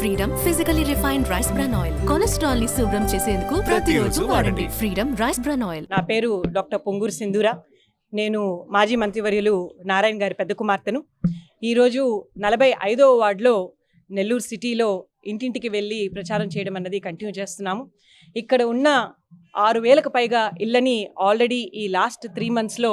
Freedom physically refined rice bran oil కొలెస్ట్రాల్ని శుభ్రం చేసేందుకు ప్రతిరోజు వాడండి. ఫ్రీడమ్ రైస్ బ్రాన్ ఆయిల్ నా పేరు డాక్టర్ పొంగూరు సింధూర. నేను మాజీ మంత్రివర్యులు నారాయణ గారి పెద్ద కుమార్తెను. ఈరోజు నలభై ఐదవ వార్డులో నెల్లూరు సిటీలో ఇంటింటికి వెళ్ళి ప్రచారం చేయడం అన్నది కంటిన్యూ చేస్తున్నాము. ఇక్కడ ఉన్న ఆరు వేలకు పైగా ఇళ్ళని ఆల్రెడీ ఈ లాస్ట్ త్రీ మంత్స్లో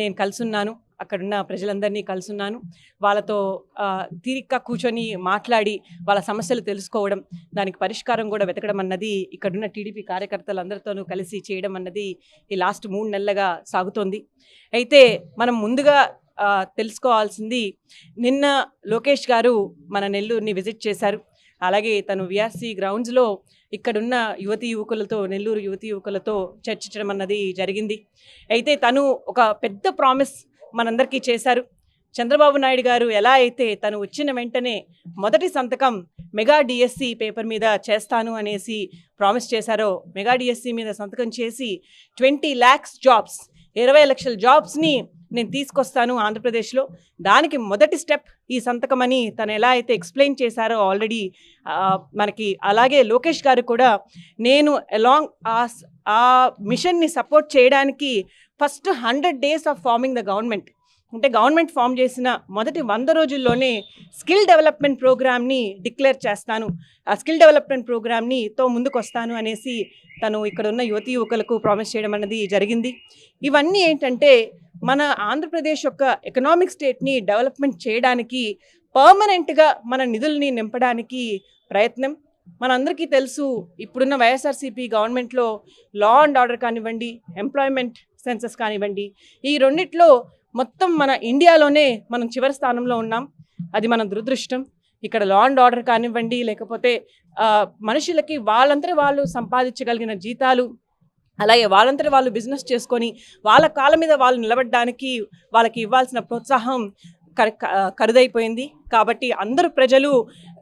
నేను కలుసున్నాను అక్కడున్న ప్రజలందరినీ కలుసున్నాను. వాళ్ళతో ఆ, తీరిగ్గా కూర్చొని మాట్లాడి వాళ్ళ సమస్యలు తెలుసుకోవడం దానికి పరిష్కారం కూడా వెతకడం అన్నది ఇక్కడున్న టీడీపీ కార్యకర్తలందరితోనూ కలిసి చేయడం అన్నది ఈ లాస్ట్ మూడు నెలలుగా సాగుతోంది. అయితే మనం ముందుగా తెలుసుకోవాల్సింది నిన్న లోకేష్ గారు మన నెల్లూరుని విజిట్ చేశారు. అలాగే తను విఆర్సీ గ్రౌండ్స్లో ఇక్కడున్న యువతి యువకులతో నెల్లూరు యువతి యువకులతో చర్చించడం అన్నది జరిగింది. అయితే తను ఒక పెద్ద ప్రామిస్ మనందరికీ చేశారు. చంద్రబాబు నాయుడు గారు ఎలా అయితే తను వచ్చిన వెంటనే మొదటి సంతకం మెగా డిఎస్సి పేపర్ మీద చేస్తాను అనేసి ప్రామిస్ చేశారో మెగా డిఎస్సి మీద సంతకం చేసి ట్వంటీ ల్యాక్స్ జాబ్స్ ఇరవై లక్షల జాబ్స్ని నేను తీసుకొస్తాను ఆంధ్రప్రదేశ్లో. దానికి మొదటి స్టెప్ ఈ సంతకం అని తను ఎలా అయితే ఎక్స్ప్లెయిన్ చేశారో ఆల్రెడీ మనకి అలాగే లోకేష్ గారు కూడా నేను అలాంగ్ ఆ ఆ మిషన్ని సపోర్ట్ చేయడానికి first hundred days of farming the government. అంటే గవర్నమెంట్ ఫామ్ చేసిన మొదటి వంద రోజుల్లోనే స్కిల్ డెవలప్మెంట్ ప్రోగ్రామ్ని డిక్లేర్ చేస్తాను. ఆ స్కిల్ డెవలప్మెంట్ ప్రోగ్రామ్ని తో ముందుకు వస్తాను అనేసి తను ఇక్కడ ఉన్న యువతి యువకులకు ప్రామిస్ చేయడం అనేది జరిగింది. ఇవన్నీ ఏంటంటే మన ఆంధ్రప్రదేశ్ యొక్క ఎకనామిక్ స్టేట్ని డెవలప్మెంట్ చేయడానికి పర్మనెంట్గా మన నిధుల్ని నింపడానికి ప్రయత్నం. మనందరికీ తెలుసు ఇప్పుడున్న వైఎస్ఆర్సీపీ గవర్నమెంట్లో లా అండ్ ఆర్డర్ కానివ్వండి ఎంప్లాయ్మెంట్ సెన్సెస్ కానివ్వండి. ఈ రెండిట్లో మొత్తం మన ఇండియాలోనే మనం చివరి స్థానంలో ఉన్నాం. అది మన దురదృష్టం. ఇక్కడ లా అండ్ ఆర్డర్ కానివ్వండి లేకపోతే మనుషులకి వాళ్ళంతా వాళ్ళు సంపాదించగలిగిన జీతాలు అలాగే వాళ్ళంతా వాళ్ళు బిజినెస్ చేసుకొని వాళ్ళ కాళ్ళ మీద వాళ్ళు నిలబడడానికి వాళ్ళకి ఇవ్వాల్సిన ప్రోత్సాహం కరుదైపోయింది క- కాబట్టి అందరూ ప్రజలు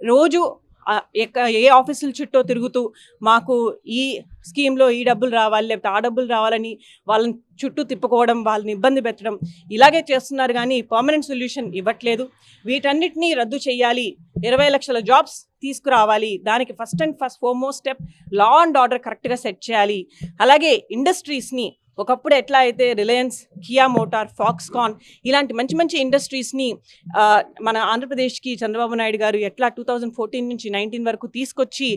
రోజు ఏ ఆఫీసుల చుట్టూ తిరుగుతూ మాకు ఈ స్కీమ్లో ఈ డబ్బులు రావాలి లేకపోతే ఆ డబ్బులు రావాలని వాళ్ళని చుట్టూ తిప్పుకోవడం వాళ్ళని ఇబ్బంది పెట్టడం ఇలాగే చేస్తున్నారు కానీ పర్మనెంట్ సొల్యూషన్ ఇవ్వట్లేదు. వీటన్నిటినీ రద్దు చేయాలి. ఇరవై లక్షల జాబ్స్ తీసుకురావాలి. దానికి first and first foremost step law and order కరెక్ట్గా సెట్ చేయాలి. అలాగే ఇండస్ట్రీస్ని ఒకప్పుడు ఎట్లా అయితే రిలయన్స్ కియా మోటార్ ఫాక్స్కాన్ ఇలాంటి మంచి మంచి ఇండస్ట్రీస్ని మన ఆంధ్రప్రదేశ్కి చంద్రబాబు నాయుడు గారు ఎట్లా టూ థౌజండ్ ఫోర్టీన్ నుంచి నైన్టీన్ వరకు తీసుకొచ్చి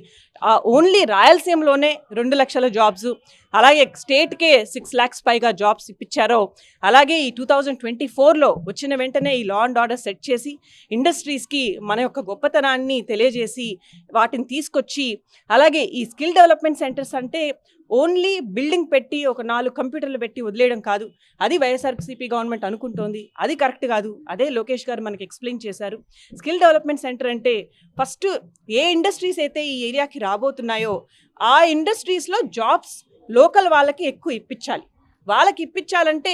ఓన్లీ రాయలసీమలోనే రెండు లక్షల జాబ్స్ అలాగే స్టేట్కే సిక్స్ ల్యాక్స్ పైగా జాబ్స్ ఇప్పించారో అలాగే ఈ టూ థౌజండ్ ట్వంటీ ఫోర్లో వచ్చిన వెంటనే ఈ లా అండ్ ఆర్డర్ సెట్ చేసి ఇండస్ట్రీస్కి మన యొక్క గొప్పతనాన్ని తెలియజేసి వాటిని తీసుకొచ్చి అలాగే ఈ స్కిల్ డెవలప్మెంట్ సెంటర్స్ అంటే ఓన్లీ బిల్డింగ్ పెట్టి ఒక నాలుగు కంప్యూటర్లు పెట్టి వదిలేయడం కాదు. అది వైఎస్ఆర్సీపీ గవర్నమెంట్ అనుకుంటోంది. అది కరెక్ట్ కాదు. అదే లోకేష్ గారు మనకి ఎక్స్ప్లెయిన్ చేశారు. స్కిల్ డెవలప్మెంట్ సెంటర్ అంటే ఫస్ట్ ఏ ఇండస్ట్రీస్ అయితే ఈ ఏరియాకి రాబోతున్నాయో ఆ ఇండస్ట్రీస్లో జాబ్స్ లోకల్ వాళ్ళకి ఎక్కువ ఇప్పించాలి. వాళ్ళకి ఇప్పించాలంటే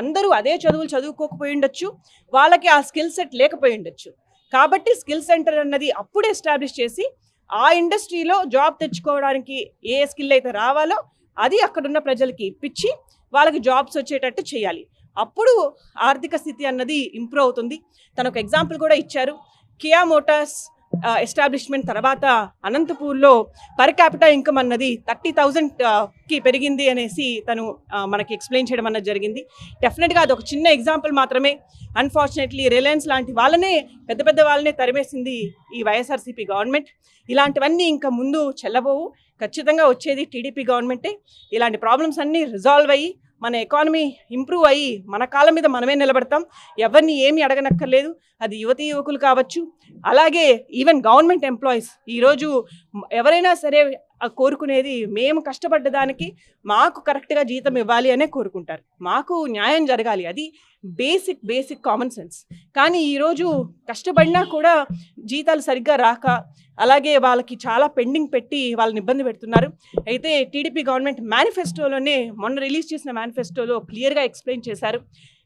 అందరూ అదే చదువులు చదువుకోకపోయి ఉండొచ్చు వాళ్ళకి ఆ స్కిల్ సెట్ లేకపోయి ఉండొచ్చు. కాబట్టి స్కిల్ సెంటర్ అన్నది అప్పుడే ఎస్టాబ్లిష్ చేసి ఆ ఇండస్ట్రీలో జాబ్ తెచ్చుకోవడానికి ఏ స్కిల్ అయితే రావాలో అది అక్కడున్న ప్రజలకి ఇప్పించి వాళ్ళకి జాబ్స్ వచ్చేటట్టు చేయాలి. అప్పుడు ఆర్థిక స్థితి అన్నది ఇంప్రూవ్ అవుతుంది. తనకు ఎగ్జాంపుల్ కూడా ఇచ్చారు. కియా మోటార్స్ ఎస్టాబ్లిష్మెంట్ తర్వాత అనంతపూర్లో పర్ క్యాపిటల్ ఇన్కమ్ అన్నది థర్టీ కి పెరిగింది అనేసి తను మనకి ఎక్స్ప్లెయిన్ చేయడం అన్నది జరిగింది. డెఫినెట్గా అది ఒక చిన్న ఎగ్జాంపుల్ మాత్రమే. అన్ఫార్చునేట్లీ రిలయన్స్ లాంటి వాళ్ళనే పెద్ద పెద్ద వాళ్ళనే తరిమేసింది ఈ వైఎస్ఆర్సీపీ గవర్నమెంట్ ఇలాంటివన్నీ ఇంకా ముందు చెల్లబోవు. ఖచ్చితంగా వచ్చేది టీడీపీ గవర్నమెంటే ఇలాంటి ప్రాబ్లమ్స్ అన్నీ రిజాల్వ్ అయ్యి మన ఎకానమీ ఇంప్రూవ్ అయ్యి మన కాళ్ళ మీద మనమే నిలబడతాం. ఎవరిని ఏమీ అడగనక్కర్లేదు. అది యువతీ యువకులు కావచ్చు. అలాగే ఈవెన్ గవర్నమెంట్ ఎంప్లాయీస్ ఈరోజు ఎవరైనా సరే కోరుకునేది మేము కష్టపడ్డ దానికి మాకు కరెక్ట్గా జీతం ఇవ్వాలి అనే కోరుకుంటారు. మాకు న్యాయం జరగాలి. అది బేసిక్ బేసిక్ కామన్ సెన్స్ కానీ ఈరోజు కష్టపడినా కూడా జీతాలు సరిగ్గా రాక అలాగే వాళ్ళకి చాలా పెండింగ్ పెట్టి వాళ్ళని ఇబ్బంది పెడుతున్నారు. అయితే టీడీపీ గవర్నమెంట్ మేనిఫెస్టోలోనే మొన్న రిలీజ్ చేసిన మేనిఫెస్టోలో క్లియర్గా ఎక్స్ప్లెయిన్ చేశారు.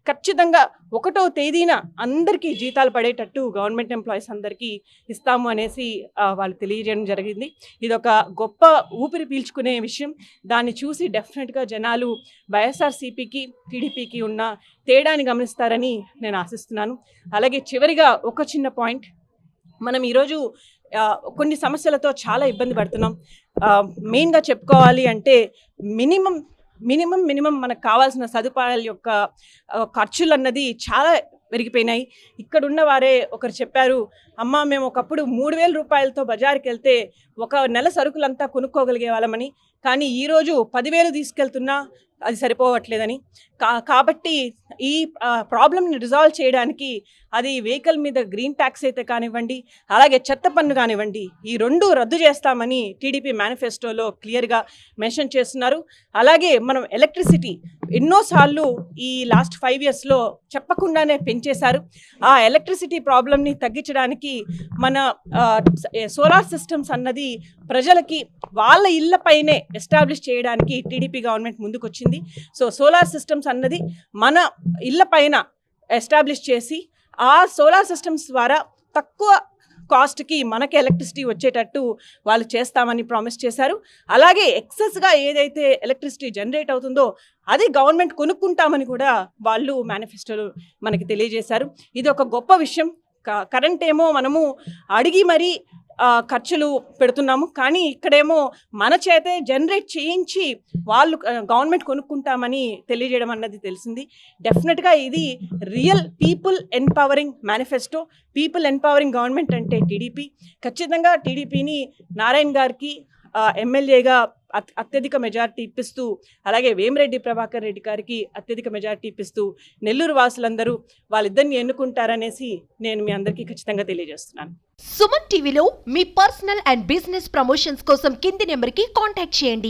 ఖచ్చితంగా ఒకటో తేదీన అందరికీ జీతాలు పడేటట్టు గవర్నమెంట్ ఎంప్లాయీస్ అందరికీ ఇస్తాము అనేసి వాళ్ళు తెలియజేయడం జరిగింది. ఇది ఒక గొప్ప ఊపిరి పీల్చుకునే విషయం. దాన్ని చూసి డెఫినెట్గా జనాలు వైఎస్ఆర్సీపీకి టీడీపీకి ఉన్న తేడాని గమనిస్తారని నేను ఆశిస్తున్నాను. అలాగే చివరిగా ఒక చిన్న పాయింట్. మనం ఈరోజు కొన్ని సమస్యలతో చాలా ఇబ్బంది పడుతున్నాం. మెయిన్గా చెప్పుకోవాలి అంటే మినిమం మినిమం మినిమం మనకు కావాల్సిన సదుపాయాల యొక్క ఖర్చులు అన్నది చాలా పెరిగిపోయినాయి. ఇక్కడున్న వారే ఒకరు చెప్పారు అమ్మ మేము ఒకప్పుడు మూడు వేల రూపాయలతో బజార్కి వెళ్తే ఒక నెల సరుకులంతా కొనుక్కోగలిగే వాళ్ళమని. కానీ ఈరోజు పదివేలు తీసుకెళ్తున్నా అది సరిపోవట్లేదని. కా కాబట్టి ఈ ప్రాబ్లమ్ని రిజాల్వ్ చేయడానికి అది వెహికల్ మీద గ్రీన్ ట్యాక్స్ అయితే కానివ్వండి అలాగే చెత్త పన్ను కానివ్వండి ఈ రెండు రద్దు చేస్తామని టీడీపీ మేనిఫెస్టోలో క్లియర్గా మెన్షన్ చేస్తున్నారు. అలాగే మనం ఎలక్ట్రిసిటీ ఎన్నోసార్లు ఈ లాస్ట్ ఫైవ్ ఇయర్స్లో చెప్పకుండానే పెంచేశారు. ఆ ఎలక్ట్రిసిటీ ప్రాబ్లమ్ని తగ్గించడానికి మన సోలార్ సిస్టమ్స్ అన్నది ప్రజలకి వాళ్ళ ఇళ్ళపైనే ఎస్టాబ్లిష్ చేయడానికి టీడీపీ గవర్నమెంట్ ముందుకొచ్చింది. సో సోలార్ సిస్టమ్స్ అన్నది మన ఇళ్ళపైన ఎస్టాబ్లిష్ చేసి ఆ సోలార్ సిస్టమ్స్ ద్వారా తక్కువ కాస్ట్కి మనకి ఎలక్ట్రిసిటీ వచ్చేటట్టు వాళ్ళు చేస్తామని ప్రామిస్ చేశారు. అలాగే ఎక్సెస్గా ఏదైతే ఎలక్ట్రిసిటీ జనరేట్ అవుతుందో అది గవర్నమెంట్ కొనుక్కుంటామని కూడా వాళ్ళు మేనిఫెస్టోలో మనకి తెలియజేశారు. ఇది ఒక గొప్ప విషయం. క- కరెంట్ ఏమో మనము అడిగి మరీ ఖర్చులు పెడుతున్నాము. కానీ ఇక్కడేమో మన చేతే జనరేట్ చేయించి వాళ్ళు గవర్నమెంట్ కొనుక్కుంటామని తెలియజేయడం అన్నది తెలిసింది. డెఫినెట్గా ఇది real people empowering manifesto. People empowering government అంటే టీడీపీ. ఖచ్చితంగా టీడీపీని నారాయణ గారికి ఎమ్మెల్యేగా అత్- అత్యధిక మెజార్టీ ఇప్పిస్తూ అలాగే వేమిరెడ్డి ప్రభాకర్ రెడ్డి గారికి అత్యధిక మెజార్టీ ఇప్పిస్తూ నెల్లూరు వాసులందరూ వాళ్ళిద్దరిని ఎన్నుకుంటారనేసి నేను మీ అందరికీ ఖచ్చితంగా తెలియజేస్తున్నాను. సుమన్ టీవీలో మీ పర్సనల్ అండ్ బిజినెస్ ప్రమోషన్స్ కోసం కింది నెంబర్కి కాంటాక్ట్ చేయండి.